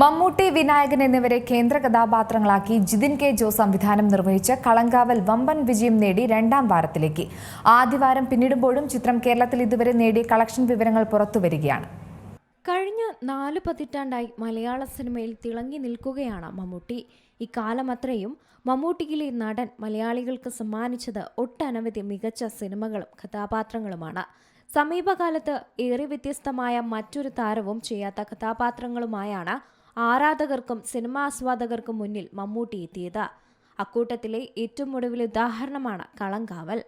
മമ്മൂട്ടി വിനായകൻ എന്നിവരെ കേന്ദ്ര കഥാപാത്രങ്ങളാക്കി ജിതിൻ കെ ജോ സംവിധാനം നിർവഹിച്ച കളങ്കാവൽ വമ്പൻ വിജയം നേടി രണ്ടാം വാരത്തിലേക്ക്. ആദ്യവാരം പിന്നിടുമ്പോഴും ചിത്രം കേരളത്തിൽ ഇതുവരെ നേടിയ കളക്ഷൻ വിവരങ്ങൾ പുറത്തുവരികയാണ്. കഴിഞ്ഞ നാല് പതിറ്റാണ്ടായി മലയാള സിനിമയിൽ തിളങ്ങി നിൽക്കുകയാണ് മമ്മൂട്ടി. ഇക്കാലമത്രയും മമ്മൂട്ടിയിലെ നടൻ മലയാളികൾക്ക് സമ്മാനിച്ചത് ഒട്ടനവധി മികച്ച സിനിമകളും കഥാപാത്രങ്ങളുമാണ്. സമീപകാലത്ത് ഏറെ വ്യത്യസ്തമായ മറ്റൊരു താരവും ചെയ്യാത്ത കഥാപാത്രങ്ങളുമായാണ് ആരാധകർക്കും സിനിമാസ്വാദകർക്കും മുന്നിൽ മമ്മൂട്ടി എത്തിയത്. അക്കൂട്ടത്തിലെ ഏറ്റവും ഒടുവിലെ ഉദാഹരണമാണ് കളങ്കാവൽ.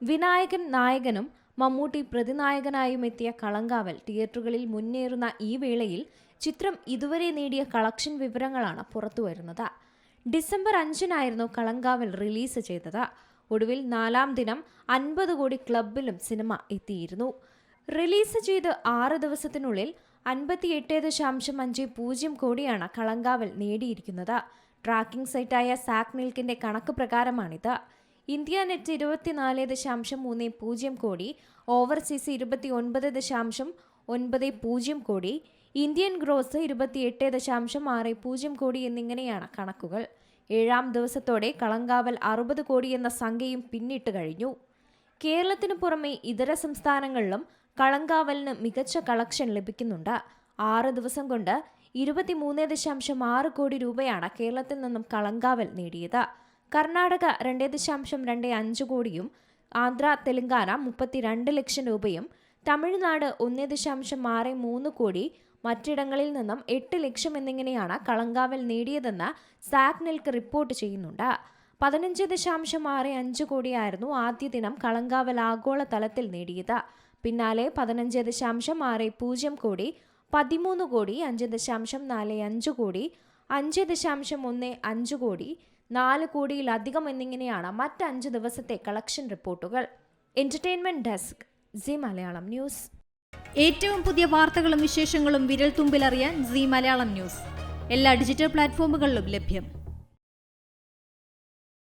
വിനായകൻ നായകനും മമ്മൂട്ടി പ്രതിനായകനായും എത്തിയ കളങ്കാവൽ തിയേറ്ററുകളിൽ മുന്നേറുന്ന ഈ വേളയിൽ ചിത്രം ഇതുവരെ നേടിയ കളക്ഷൻ വിവരങ്ങളാണ് പുറത്തുവരുന്നത് ഡിസംബർ അഞ്ചിനായിരുന്നു കളങ്കാവൽ റിലീസ് ചെയ്തത്. ഒടുവിൽ നാലാം ദിനം അൻപത് കോടി ക്ലബിലും സിനിമ എത്തിയിരുന്നു. റിലീസ് ചെയ്ത് ആറ് ദിവസത്തിനുള്ളിൽ അൻപത്തിയെട്ട് ദശാംശം അഞ്ച് പൂജ്യം കോടിയാണ് കളങ്കാവൽ നേടിയിരിക്കുന്നത്. ട്രാക്കിംഗ് സൈറ്റായ സാക് മിൽക്കിന്റെ കണക്ക് പ്രകാരമാണിത്. ഇന്ത്യ നെറ്റ് ഇരുപത്തിനാല് ദശാംശം മൂന്ന് പൂജ്യം കോടി ഓവർസീസ് ഇരുപത്തി ഒൻപത് ദശാംശം ഒൻപത് പൂജ്യം കോടി ഇന്ത്യൻ ഗ്രോസ് ഇരുപത്തിയെട്ട് ദശാംശം ആറ് പൂജ്യം കോടി എന്നിങ്ങനെയാണ് കണക്കുകൾ. ഏഴാം ദിവസത്തോടെ കളങ്കാവൽ അറുപത് കോടി എന്ന സംഖ്യയും പിന്നിട്ട് കഴിഞ്ഞു. കേരളത്തിനു പുറമെ ഇതര സംസ്ഥാനങ്ങളിലും കളങ്കാവലിന് മികച്ച കളക്ഷൻ ലഭിക്കുന്നുണ്ട്. ആറ് ദിവസം കൊണ്ട് ഇരുപത്തിമൂന്ന് ദശാംശം ആറ് കോടി രൂപയാണ് കേരളത്തിൽ നിന്നും കളങ്കാവൽ നേടിയത്. കർണാടക രണ്ട് ദശാംശം രണ്ട് അഞ്ച് കോടിയും ആന്ധ്ര തെലങ്കാന മുപ്പത്തിരണ്ട് ലക്ഷം രൂപയും തമിഴ്നാട് ഒന്ന് ദശാംശം ആറ് മൂന്ന് കോടി മറ്റിടങ്ങളിൽ നിന്നും എട്ട് ലക്ഷം എന്നിങ്ങനെയാണ് കളങ്കാവൽ നേടിയതെന്ന് സാഗ്നൽക്ക് റിപ്പോർട്ട് ചെയ്യുന്നുണ്ട്. പതിനഞ്ച് ദശാംശം ആറ് അഞ്ച് കോടിയായിരുന്നു ആദ്യ ദിനം കളങ്കാവൽ ആഗോള തലത്തിൽ നേടിയത്. പിന്നാലെ പതിനഞ്ച് ദശാംശം ആറ് പൂജ്യം കോടി പതിമൂന്ന് കോടി അഞ്ച് ദശാംശം നാല് അഞ്ച് കോടി അഞ്ച് ദശാംശം ഒന്ന് അഞ്ച് കോടി നാല് കോടിയിലധികം എന്നിങ്ങനെയാണ് മറ്റ് അഞ്ച് ദിവസത്തെ കളക്ഷൻ റിപ്പോർട്ടുകൾ. Entertainment desk Zee Malayalam news. ഏറ്റവും പുതിയ വാർത്തകളും വിശേഷങ്ങളും വിരൽ തുമ്പിലറിയാൻ സി മലയാളം ന്യൂസ്. എല്ലാ ഡിജിറ്റൽ പ്ലാറ്റ്ഫോമുകളിലും ലഭ്യം.